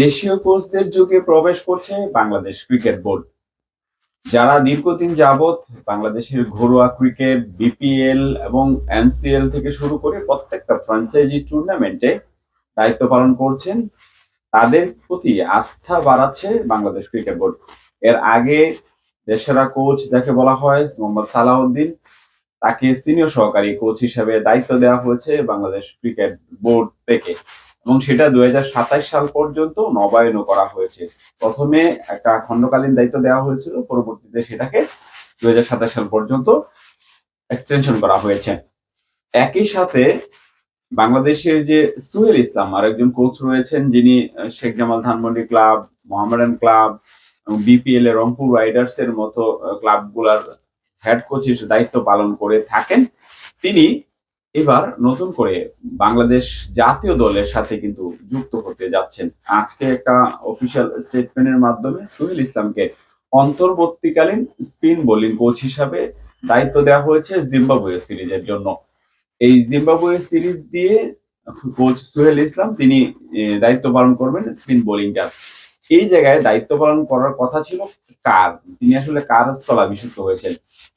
দেশীয় কোচদের যুগে প্রবেশ করছে বাংলাদেশ ক্রিকেট বোর্ড। যারা দীর্ঘদিন যাবৎ বাংলাদেশের ঘরোয়া ক্রিকেট বিপিএল এবং এনসিএল থেকে শুরু করে প্রত্যেকটা ফ্র্যাঞ্চাইজি টুর্নামেন্টে দায়িত্ব পালন করছেন, তাদের প্রতি আস্থা বাড়াচ্ছে বাংলাদেশ ক্রিকেট বোর্ড। এর আগে দেশেরা কোচ যাকে বলা হয় মোহাম্মদ সালাউদ্দিন, তাকে সিনিয়র সহকারী কোচ হিসেবে দায়িত্ব দেওয়া হয়েছে বাংলাদেশ ক্রিকেট বোর্ড থেকে। এবং সেটা দু হাজার সাতাশ সাল পর্যন্ত নবায়নও করা হয়েছে। প্রথমে একটা খণ্ডকালীন দায়িত্ব দেওয়া হয়েছিল, পরবর্তীতে সেটাকে দু হাজার সাতাশ সাল পর্যন্ত এক্সটেনশন করা হয়েছে। একই সাথে বাংলাদেশের যে সুহেল ইসলাম, আরেকজন কোচ রয়েছেন যিনি Sheikh Jamal Dhanmondi club, Mohammedan club BPL এর রংপুর রাইডার্স এর মতো ক্লাবগুলার হেড কোচ হিসেবে দায়িত্ব পালন করে থাকেন। তিনি এবার নতুন করে বাংলাদেশ জাতীয় দলের সাথে কিন্তু যুক্ত হতে যাচ্ছেন। আজকে একটা অফিসিয়াল স্টেটমেন্টের মাধ্যমে সুহিল ইসলামকে অন্তর্বর্তীকালীন স্পিন বোলিং কোচ হিসাবে দায়িত্ব দেওয়া হয়েছে জিম্বাবুয়ে সিরিজের জন্য। এই জিম্বাবুয়ে সিরিজ দিয়ে কোচ সুহেল ইসলাম, তিনি দায়িত্ব পালন করবেন স্পিন বোলিংটার এই জায়গায় দায়িত্ব পালন করার কথা ছিল কার? তিনি আসলে কার স্থলাভিষিক্ত হয়েছেন?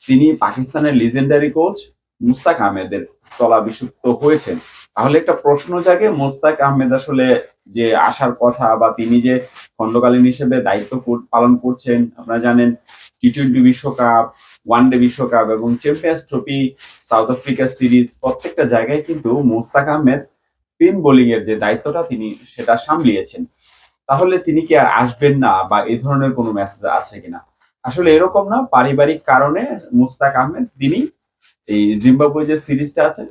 তিনি পাকিস্তানের লিজেন্ডারি কোচ মুস্তাক আহমেদের স্থলাভিষিক্ত হয়েছেন। তাহলে একটা প্রশ্ন জাগে, মুস্তাক আহমেদ আসলে যে আসার কথা বা তিনি যে খণ্ডকালীন হিসেবে দায়িত্ব পালন করছেন, আপনারা জানেন টি টোয়েন্টি বিশ্বকাপ, ওয়ান ডে বিশ্বকাপ এবং champions trophy, South Africa series, প্রত্যেকটা জায়গায় কিন্তু মুস্তাক আহমেদ স্পিন বোলিং এর যে দায়িত্বটা তিনি সেটা সামলিয়েছেন। তাহলে তিনি কি আর আসবেন না বা এই ধরনের কোনো মেসেজ আছে কিনা? আসলে এরকম না, পারিবারিক কারণে মুস্তাক আহমেদ তিনি এই জিম্বাবুয়ে যে সিরিজটা আছে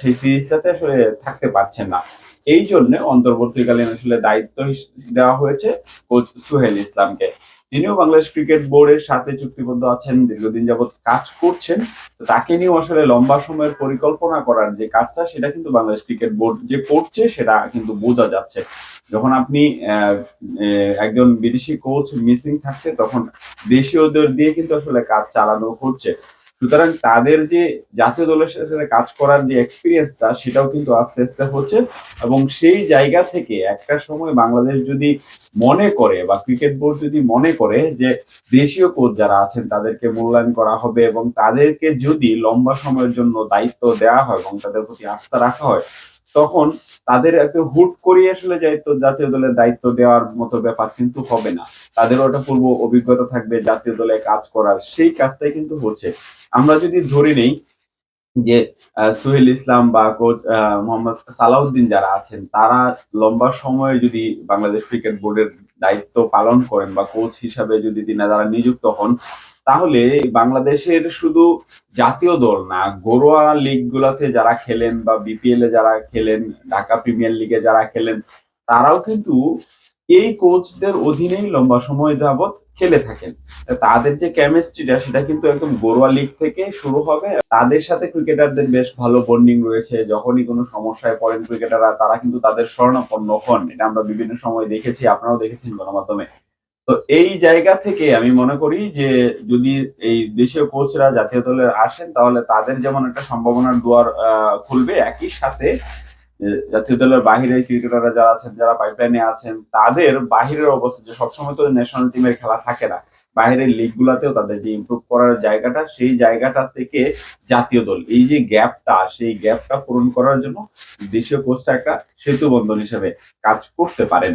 সেই সিরিজটাতে আসলে থাকতে পারছেন না। এই জন্য অন্তর্বর্তীকালীন আসলে দায়িত্ব দেওয়া হয়েছে কোচ সুহেল ইসলামকে। তিনিও বাংলাদেশ ক্রিকেট বোর্ডের সাথে চুক্তিবদ্ধ আছেন, দীর্ঘদিন যাবত কাজ করছেন। তো তাকে নিয়েও আসলে লম্বা সময়ের পরিকল্পনা করার যে কাজটা, সেটা কিন্তু বাংলাদেশ ক্রিকেট বোর্ড যে করছে, সেটা কিন্তু বোঝা যাচ্ছে। যখন আপনি একজন বিদেশি কোচ মিসিং থাকছে, তখন দেশীয়দের দিয়ে কিন্তু আসলে কাজ চালানো হচ্ছে। সুতরাং তাদের যে জাতীয় দলের সাথে কাজ করার যে এক্সপিরিয়েন্সটা সেটাও কিন্তু আস্তে আস্তে হচ্ছে। এবং সেই জায়গা থেকে একটা সময় বাংলাদেশ যদি মনে করে বা ক্রিকেট বোর্ড যদি মনে করে যে দেশীয় কোচ যারা আছেন, তাদেরকে মূল্যায়ন করা হবে এবং তাদেরকে যদি লম্বা সময়ের জন্য দায়িত্ব দেওয়া হয় এবং তাদের প্রতি আস্থা রাখা হয় তখন তাদের একটা হুট করিয়ে আসলে দায়িত্ব জাতীয় দলের দায়িত্ব দেওয়ার মতো ব্যাপার কিন্তু হবে না। তাদের ওটা পূর্ব অভিজ্ঞতা থাকবে জাতীয় দলে কাজ করার। সেই কাজটাই কিন্তু হচ্ছে। আমরা যদি ধরে নেই যে সুহেল ইসলাম বা কোচ মোহাম্মদ সালাউদ্দিন যারা আছেন, তারা লম্বা সময়ে যদি বাংলাদেশ ক্রিকেট বোর্ডের দায়িত্ব পালন করেন বা কোচ হিসাবে যদি তিনি, যারা নিযুক্ত হন তাহলে বাংলাদেশের শুধু জাতীয় দল না, ঘরোয়া লিগ গুলাতে যারা খেলেন বা বিপিএল এ যারা খেলেন, ঢাকা প্রিমিয়ার লিগে যারা খেলেন, তারাও কিন্তু এই কোচদের অধীনেই লম্বা সময় যাবত খেলে থাকেন। তাদের যে কেমিস্ট্রিটা সেটা কিন্তু একদম ঘরোয়া লিগ থেকে শুরু হবে। তাদের সাথে ক্রিকেটারদের বেশ ভালো বন্ডিং রয়েছে। যখনই কোনো সমস্যায় পড়েন ক্রিকেটাররা তারা কিন্তু তাদের স্বর্ণাপন্ন হন। এটা আমরা বিভিন্ন সময় দেখেছি, আপনারাও দেখেছেন গণমাধ্যমে। তো এই জায়গা থেকে আমি মনে করি যে যদি এই দেশীয় কোচরা জাতীয় দলে আসেন, তাহলে তাদের যেমন একটা সম্ভাবনার দুয়ার খুলবে, একই সাথে জাতীয় দলের বাহিরের ক্রিকেটাররা যারা আছেন, যারা পাইপলাইনে আছেন, তাদের বাহিরের অবস্থা যে সবসময় তো ন্যাশনাল টিমের খেলা থাকে না বাইরের লিগ গুলাতেও তাদের যে ইমপ্রুভ করার জায়গাটা, সেই জায়গাটা থেকে জাতীয় দল, এই যে গ্যাপটা সেই গ্যাপটা পূরণ করার জন্য দেশীয় কোচটা একটা সেতু বন্ধন হিসেবে কাজ করতে পারেন।